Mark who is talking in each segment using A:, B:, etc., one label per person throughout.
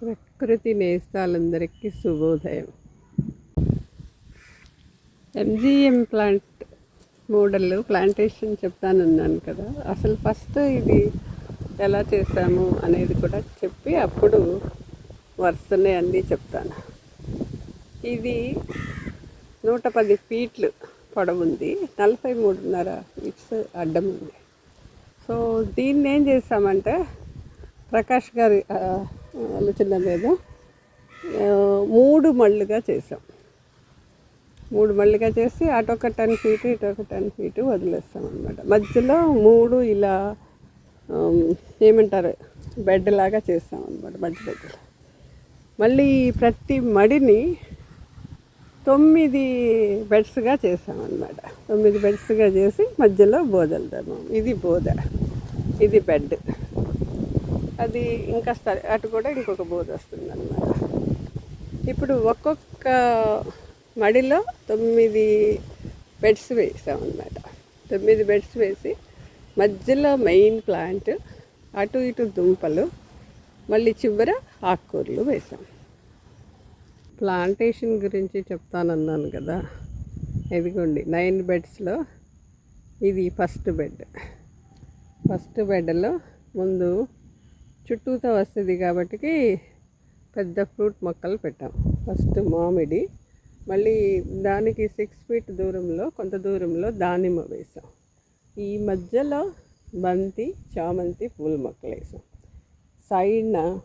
A: ప్రకృతి నేస్తాలందరికీ శుభోదయం. ఎంజిఎం ప్లాంట్ మోడల్ ప్లాంటేషన్ చెప్తానన్నాను కదా. అసలు ఫస్ట్ ఇది ఎలా చేస్తాము అనేది కూడా చెప్పి అప్పుడు వరుసనే అన్నీ చెప్తాను. ఇది నూట పది ఫీట్లు పొడవు ఉంది నలభై మూడున్నర ఫీట్స్ అడ్డం ఉంది. సో దీన్ని ఏం చేస్తామంటే ప్రకాష్ గారి ఆ, ఆలోచన మీద మూడు మళ్ళుగా చేసాం మూడు మళ్ళీగా చేసి అటు ఒక టెన్ ఫీట్ ఇటు ఒక టెన్ ఫీట్ వదిలేస్తాం అనమాట మధ్యలో మూడు ఇలా ఏమంటారు బెడ్ లాగా చేస్తాం అనమాట మధ్య మళ్ళీ ప్రతి మడిని తొమ్మిది బెడ్స్గా చేసాం తొమ్మిది బెడ్స్గా చేసి మధ్యలో బోదలుతాము ఇది బోద ఇది బెడ్. అది ఇంకా అటు కూడా ఇంకొక బోధ వస్తుంది అనమాట ఇప్పుడు ఒక్కొక్క మడిలో తొమ్మిది బెడ్స్ వేసాం తొమ్మిది బెడ్స్ వేసి మధ్యలో మెయిన్ ప్లాంట్ అటు ఇటు దుంపలు మళ్ళీ చివర ఆకుకూరలు వేసాం. ప్లాంటేషన్ గురించి చెప్తానన్నాను కదా. ఇదిగోండి నైన్ బెడ్స్లో ఇది ఫస్ట్ బెడ్. ఫస్ట్ బెడ్లో ముందు చుట్టూతో వస్తుంది కాబట్టి పెద్ద ఫ్రూట్ మొక్కలు పెట్టాం. ఫస్ట్ మామిడి మళ్ళీ దానికి సిక్స్ ఫీట్ దూరంలో కొంత దూరంలో దానిమ్మ వేసాం. ఈ మధ్యలో బంతి చామంతి పూల మొక్కలు వేసాం. సైడ్న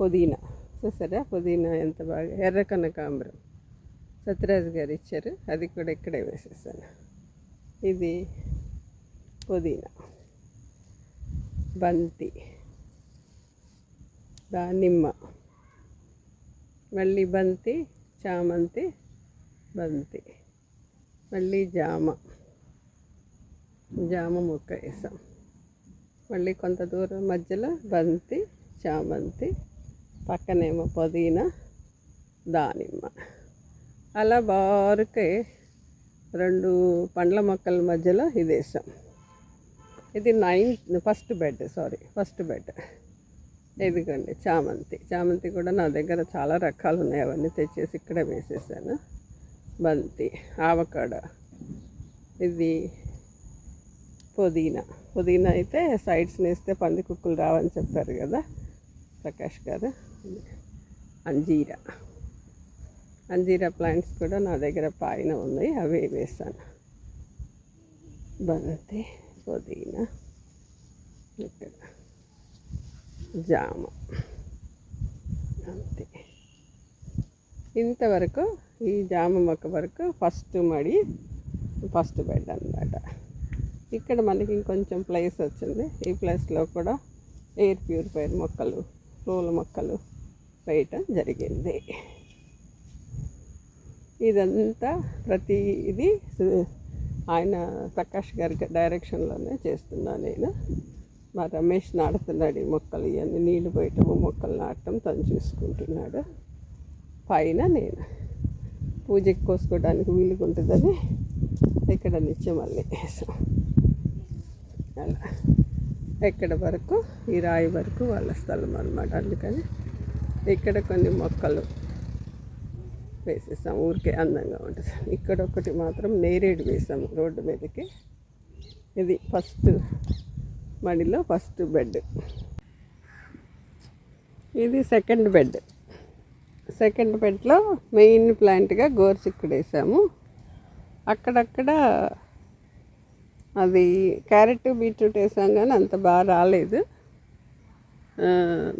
A: పుదీనా చూసారా? పుదీనా ఎంత బాగా ఎర్ర కనకాంబరం. సత్యరాజు గారు ఇచ్చారు అది కూడా ఇక్కడే వేసేసాను. ఇది పుదీనా. బంతి దానిమ్మ మళ్ళీ బంతి చామంతి బంతి మళ్ళీ జామ జామ మొక్క వేసాం. మళ్ళీ కొంత దూరం మధ్యలో బంతి చామంతి పక్కనేమో పుదీనా దానిమ్మ. అలా బారుకే రెండు పండ్ల మొక్కల మధ్యలో ఇది వేసాం. ఇది ninth first bed sorry first bed. ఇదిగోండి చామంతి. చామంతి కూడా నా దగ్గర చాలా రకాలు ఉన్నాయి. అవన్నీ తెచ్చేసి ఇక్కడ వేసేసాను. బంతి ఆవకాడ ఇది పుదీనా. పుదీనా అయితే సైడ్స్ వేస్తే పంది కుక్కులు రావని చెప్పారు కదా ప్రకాష్ గారు. అంజీరా. అంజీరా ప్లాంట్స్ కూడా నా దగ్గర పైన ఉన్నాయి. అవి వేస్తాను బంతి. పుదీనా ఇక్కడ. జామ. అంతే. ఇంతవరకు ఈ జామ మొక్క వరకు ఫస్ట్ మడి ఫస్ట్ బెడ్ అన్నమాట. ఇక్కడ మనకి ఇంకొంచెం ప్లేస్ వచ్చింది. ఈ ప్లేస్లో కూడా ఎయిర్ ప్యూరిఫైర్ మొక్కలు పూల మొక్కలు వేయటం జరిగింది. ఇదంతా ప్రతి ఇది ఆయన ప్రకాష్ గారి డైరెక్షన్లోనే చేస్తున్నా నేను. మా రమేష్ నాడుతున్నాడు ఈ మొక్కలు ఇవన్నీ నీళ్ళు పోయటము మొక్కలు నాటడం తను చూసుకుంటున్నాడు. పైన నేను. పూజకి కోసుకోవడానికి వీలుగా ఉంటుందని ఇక్కడ నిత్యం మళ్ళీ వేసాం. అలా. ఎక్కడ వరకు? ఈ రాయి వరకు వాళ్ళ స్థలం అనమాట అందుకని ఇక్కడ కొన్ని మొక్కలు వేసేసాం ఊరికే అందంగా ఉంటుంది. ఇక్కడ ఒకటి మాత్రం నేరేడు వేసాము రోడ్డు మీదకి. ఇది ఫస్ట్ మడిలో ఫస్ట్ బెడ్. ఇది సెకండ్ బెడ్. సెకండ్ బెడ్లో మెయిన్ ప్లాంట్గా గోరుచిక్కుడు వేసాము. అక్కడక్కడ అది క్యారెట్ బీట్రూట్ వేసాం కానీ అంత బాగా రాలేదు.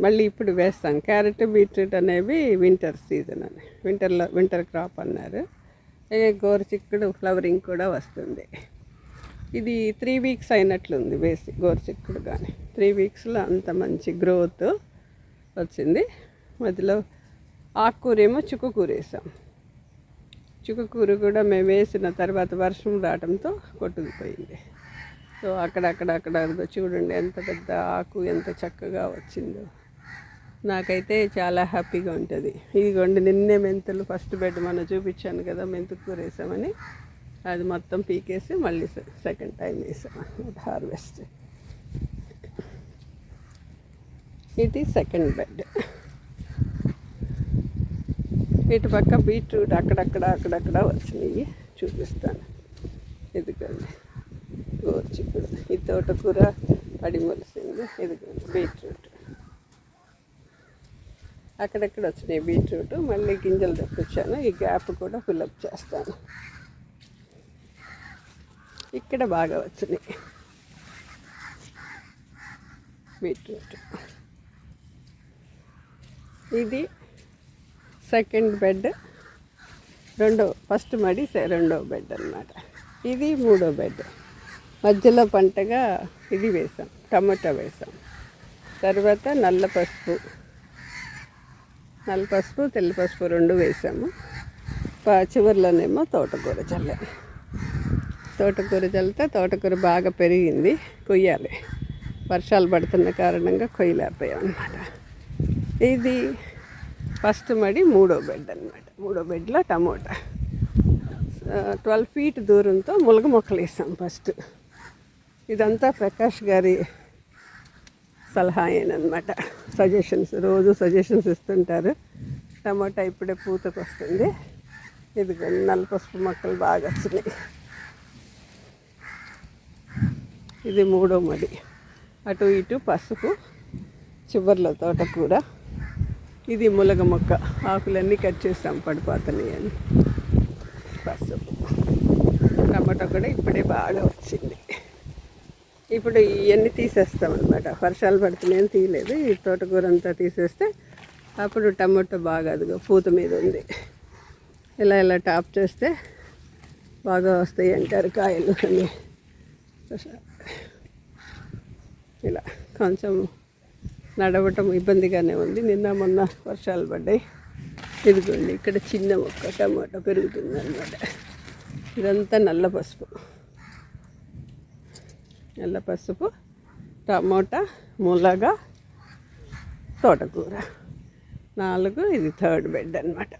A: మళ్ళీ ఇప్పుడు వేస్తాం. క్యారెట్ బీట్రూట్ అనేవి వింటర్ సీజన్ అని. వింటర్లో వింటర్ క్రాప్ అన్నారు. గోరు చిక్కుడు ఫ్లవరింగ్ కూడా వస్తుంది. ఇది త్రీ వీక్స్ అయినట్లుంది వేసి గోరు చిక్కుడు కానీ త్రీ వీక్స్లో అంత మంచి గ్రోత్ వచ్చింది. మధ్యలో ఆకుకూరేమో చుక్కకూర వేసాం చుక్కకూర కూడా మేము వేసిన తర్వాత వర్షం రావడంతో కొట్టుకుపోయింది. సో అక్కడక్కడ అక్కడ చూడండి ఎంత పెద్ద ఆకు ఎంత చక్కగా వచ్చిందో. నాకైతే చాలా హ్యాపీగా ఉంటుంది. ఇదిగోండి నిన్నే మెంతులు ఫస్ట్ బెడ్ మనం చూపించాను కదా మెంతు కూర వేసామని. అది మొత్తం పీకేసి మళ్ళీ సెకండ్ టైం వేసాం హార్వెస్ట్ ఇది సెకండ్ బెడ్ ఇటు పక్క బీట్రూట్ అక్కడక్కడ అక్కడక్కడ వచ్చినాయి. చూపిస్తాను. ఇదిగోండి ఇప్పుడు. ఈ తోటకూర పడి మొలిసింది బీట్రూట్. అక్కడక్కడ వచ్చినాయి బీట్రూట్. మళ్ళీ గింజలు తెప్పించాను. ఈ గ్యాప్ కూడా ఫిల్అప్ చేస్తాను. ఇక్కడ బాగా వచ్చినాయి బీట్రూట్. ఇది సెకండ్ బెడ్. రెండో ఫస్ట్ మడి రెండో బెడ్ అన్నమాట. ఇది మూడో బెడ్. మధ్యలో పంటగా ఇది వేసాం టమాటా వేసాం. తర్వాత నల్ల పసుపు నల్ల పసుపు తెల్ల పసుపు రెండు వేసాము. చివరిలోనేమో తోటకూర చల్లాము తోటకూర చల్లితే తోటకూర బాగా పెరిగింది కొయ్యాలి. వర్షాలు పడుతున్న కారణంగా కొయ్యలేకపోయాం అనమాట ఇది ఫస్ట్ మడి మూడో బెడ్ అనమాట మూడో బెడ్లో టమోటా. ట్వెల్వ్ ఫీట్ దూరంతో ములగ మొక్కలు వేసాం ఫస్ట్. ఇదంతా ప్రకాష్ గారి సలహా అనమాట సజెషన్స్ రోజు సజెషన్స్ ఇస్తుంటారు. టమాటా ఇప్పుడే పూతకు వస్తుంది. ఇది నల్ల పసుపు మొక్కలు బాగా వచ్చినాయి. ఇది మూడో మడి. అటు ఇటు పసుపు చుబ్బర్ల తోట కూడా. ఇది ములగ మొక్క. ఆకులన్నీ కట్ చేస్తాం పడిపోతున్నాయి అని. పసుపు. టమాటా కూడా ఇప్పుడే బాగా వచ్చింది. ఇప్పుడు ఇవన్నీ తీసేస్తాం అనమాట వర్షాలు పడుతున్నాయని తీయలేదు. ఈ తోటకూర అంతా తీసేస్తే అప్పుడు టమాటో బాగా అదిగో పూత మీద ఉంది. ఇలా ఇలా టాప్ చేస్తే బాగా వస్తాయి అంటారు కాయలు అని. ఇలా కొంచెం నడవటం ఇబ్బందిగానే ఉంది. నిన్న మొన్న వర్షాలు పడ్డాయి. ఇదిగోండి ఇక్కడ చిన్న మొక్క టమాటో పెరుగుతుంది అనమాట ఇదంతా నల్ల పసుపు. నల్ల పసుపు టమోటా ములగ తోటకూర. నాలుగు ఇది థర్డ్ బెడ్ అనమాట